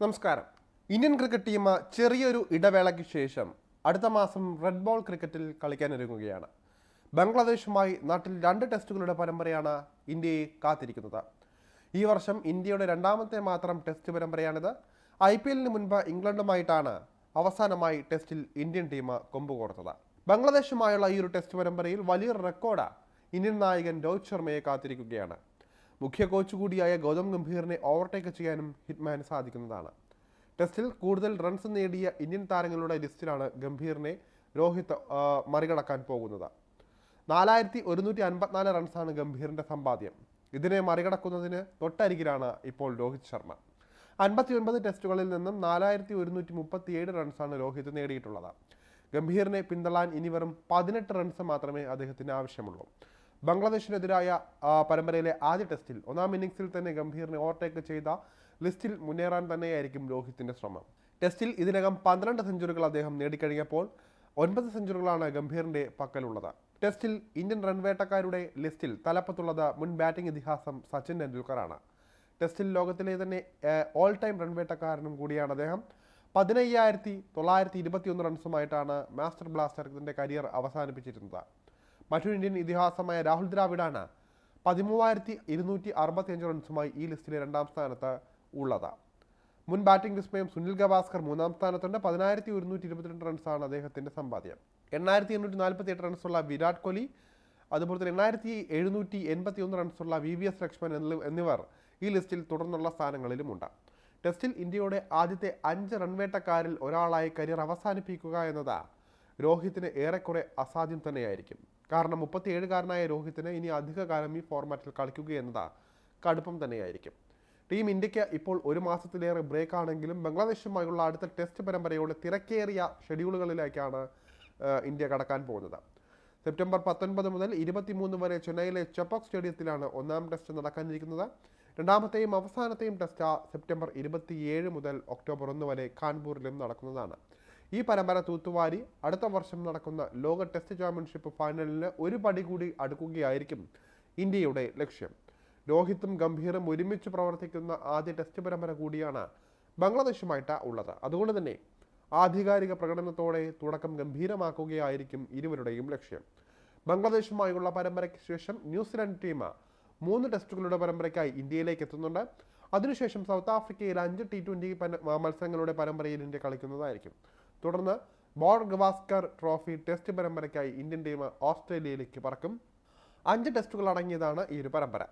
നമസ്കാരം. Indian cricket team ചെറിയൊരു ഇടവേളയ്ക്ക് ശേഷം അടുത്ത മാസം റെഡ് ബോൾ ക്രിക്കറ്റിൽ കളിക്കാനൊരുങ്ങുകയാണ് ബംഗ്ലാദേശുമായി നാട്ടിൽ രണ്ട് ടെസ്റ്റുകളുടെ പരമ്പരയാണ് ഇന്ത്യയെ കാത്തിരിക്കുന്നത്. ഈ വർഷം ഇന്ത്യയുടെ രണ്ടാമത്തെ മാത്രം ടെസ്റ്റ് പരമ്പരയാണിത്. ഐ പി എല്ലിന് മുൻപ് ഇംഗ്ലണ്ടുമായിട്ടാണ് അവസാനമായി ടെസ്റ്റിൽ ഇന്ത്യൻ ടീം കൊമ്പുകോർത്തത് ബംഗ്ലാദേശുമായുള്ള ഈ ഒരു ടെസ്റ്റ് പരമ്പരയിൽ വലിയൊരു റെക്കോർഡ് ഇന്ത്യൻ നായകൻ രോഹിത് ശർമ്മയെ കാത്തിരിക്കുകയാണ്. മുഖ്യ കോച്ച് കൂടിയായ ഗൗതം ഗംഭീറിനെ ഓവർടേക്ക് ചെയ്യാനും ഹിറ്റ്മാന് സാധിക്കുന്നതാണ്. ടെസ്റ്റിൽ കൂടുതൽ റൺസ് നേടിയ ഇന്ത്യൻ താരങ്ങളുടെ ലിസ്റ്റിലാണ് ഗംഭീറിനെ രോഹിത് മറികടക്കാൻ പോകുന്നത്. നാലായിരത്തി ഒരുന്നൂറ്റി അൻപത്തിനാല് റൺസാണ് ഗംഭീറിന്റെ സമ്പാദ്യം. ഇതിനെ മറികടക്കുന്നതിന് തൊട്ടരികിലാണ് ഇപ്പോൾ രോഹിത് ശർമ്മ. അൻപത്തി ഒൻപത് ടെസ്റ്റുകളിൽ നിന്നും നാലായിരത്തി ഒരുന്നൂറ്റി മുപ്പത്തിയേഴ് റൺസാണ് രോഹിത് നേടിയിട്ടുള്ളത്. ഗംഭീറിനെ പിന്തള്ളാൻ ഇനി വെറും പതിനെട്ട് റൺസ് മാത്രമേ അദ്ദേഹത്തിന് ആവശ്യമുള്ളൂ. ബംഗ്ലാദേശിനെതിരായ പരമ്പരയിലെ ആദ്യ ടെസ്റ്റിൽ ഒന്നാം ഇന്നിംഗ്സിൽ തന്നെ ഗംഭീറിനെ ഓവർടേക്ക് ചെയ്ത ലിസ്റ്റിൽ മുന്നേറാൻ തന്നെയായിരിക്കും രോഹിത്തിന്റെ ശ്രമം. ടെസ്റ്റിൽ ഇതിനകം പന്ത്രണ്ട് സെഞ്ചുറികൾ അദ്ദേഹം നേടിക്കഴിഞ്ഞപ്പോൾ ഒൻപത് സെഞ്ചുറികളാണ് ഗംഭീറിന്റെ പക്കലുള്ളത്. ടെസ്റ്റിൽ ഇന്ത്യൻ റൺവേട്ടക്കാരുടെ ലിസ്റ്റിൽ തലപ്പത്തുള്ളത് മുൻ ബാറ്റിംഗ് ഇതിഹാസം സച്ചിൻ ടെണ്ടുൽക്കറാണ്. ടെസ്റ്റിൽ ലോകത്തിലെ തന്നെ ഓൾ ടൈം റൺവേട്ടക്കാരനും കൂടിയാണ് അദ്ദേഹം. പതിനയ്യായിരത്തി തൊള്ളായിരത്തി ഇരുപത്തിയൊന്ന് റൺസുമായിട്ടാണ് മാസ്റ്റർ ബ്ലാസ്റ്ററിന്റെ കരിയർ അവസാനിപ്പിച്ചിരുന്നത്. മറ്റൊരു ഇന്ത്യൻ ഇതിഹാസമായ രാഹുൽ ദ്രാവിഡാണ് പതിമൂവായിരത്തി ഇരുന്നൂറ്റി അറുപത്തിയഞ്ച് റൺസുമായി ഈ ലിസ്റ്റിലെ രണ്ടാം സ്ഥാനത്ത് ഉള്ളത്. മുൻ ബാറ്റിംഗ് വിസ്മയം സുനിൽ ഗവാസ്കർ മൂന്നാം സ്ഥാനത്തുണ്ട്. പതിനായിരത്തി ഒരുന്നൂറ്റി ഇരുപത്തിരണ്ട് റൺസാണ് അദ്ദേഹത്തിന്റെ സമ്പാദ്യം. എണ്ണായിരത്തി എണ്ണൂറ്റി നാൽപ്പത്തി എട്ട് റൺസുള്ള വിരാട് കോഹ്ലി അതുപോലെ തന്നെ എണ്ണായിരത്തി എഴുന്നൂറ്റി എൺപത്തി ഒന്ന് റൺസുള്ള വി വി എസ് ലക്ഷ്മൺ എന്നിവർ ഈ ലിസ്റ്റിൽ തുടർന്നുള്ള സ്ഥാനങ്ങളിലുമുണ്ട്. ടെസ്റ്റിൽ ഇന്ത്യയുടെ ആദ്യത്തെ അഞ്ച് റൺവേട്ടക്കാരിൽ ഒരാളായി കരിയർ അവസാനിപ്പിക്കുക എന്നത് രോഹിത്തിന് ഏറെക്കുറെ അസാധ്യം തന്നെയായിരിക്കും. കാരണം മുപ്പത്തിയേഴുകാരനായ രോഹിത്തിന് ഇനി അധികകാലം ഈ ഫോർമാറ്റിൽ കളിക്കുക എന്നത് കടുപ്പം തന്നെയായിരിക്കും. ടീം ഇന്ത്യയ്ക്ക് ഇപ്പോൾ ഒരു മാസത്തിലേറെ ബ്രേക്ക് ആണെങ്കിലും ബംഗ്ലാദേശുമായുള്ള അടുത്ത ടെസ്റ്റ് പരമ്പരയോടെ തിരക്കേറിയ ഷെഡ്യൂളുകളിലേക്കാണ് ഇന്ത്യ കടക്കാൻ പോകുന്നത്. സെപ്റ്റംബർ പത്തൊൻപത് മുതൽ ഇരുപത്തിമൂന്ന് വരെ ചെന്നൈയിലെ ചെപ്പോക് സ്റ്റേഡിയത്തിലാണ് ഒന്നാം ടെസ്റ്റ് നടക്കാനിരിക്കുന്നത്. രണ്ടാമത്തെയും അവസാനത്തെയും ടെസ്റ്റ് സെപ്റ്റംബർ ഇരുപത്തിയേഴ് മുതൽ ഒക്ടോബർ ഒന്ന് വരെ കാൺപൂരിലും നടക്കുന്നതാണ്. ഈ പരമ്പര തൂത്തുവാരി അടുത്ത വർഷം നടക്കുന്ന ലോക ടെസ്റ്റ് ചാമ്പ്യൻഷിപ്പ് ഫൈനലിന് ഒരു പടി കൂടി അടുക്കുകയായിരിക്കും ഇന്ത്യയുടെ ലക്ഷ്യം. രോഹിത്തും ഗംഭീറും ഒരുമിച്ച് പ്രവർത്തിക്കുന്ന ആദ്യ ടെസ്റ്റ് പരമ്പര കൂടിയാണ് ബംഗ്ലാദേശുമായിട്ട് ഉള്ളത്. അതുകൊണ്ട് തന്നെ ആധികാരിക പ്രകടനത്തോടെ തുടക്കം ഗംഭീരമാക്കുകയായിരിക്കും ഇരുവരുടെയും ലക്ഷ്യം. ബംഗ്ലാദേശുമായുള്ള പരമ്പരയ്ക്ക് ശേഷം ന്യൂസിലാൻഡ് ടീം മൂന്ന് ടെസ്റ്റുകളുടെ പരമ്പരയ്ക്കായി ഇന്ത്യയിലേക്ക് എത്തുന്നുണ്ട്. അതിനുശേഷം സൗത്ത് ആഫ്രിക്കയിൽ അഞ്ച് ടി ട്വന്റി മത്സരങ്ങളുടെ പരമ്പരയിൽ ഇന്ത്യ കളിക്കുന്നതായിരിക്കും. തുടർന്ന് ബോൾ ഗവാസ്കർ ട്രോഫി ടെസ്റ്റ് പരമ്പരയ്ക്കായി ഇന്ത്യൻ ടീം ഓസ്ട്രേലിയയിലേക്ക് പറക്കും. അഞ്ച് ടെസ്റ്റുകൾ അടങ്ങിയതാണ് ഈ ഒരു പരമ്പര.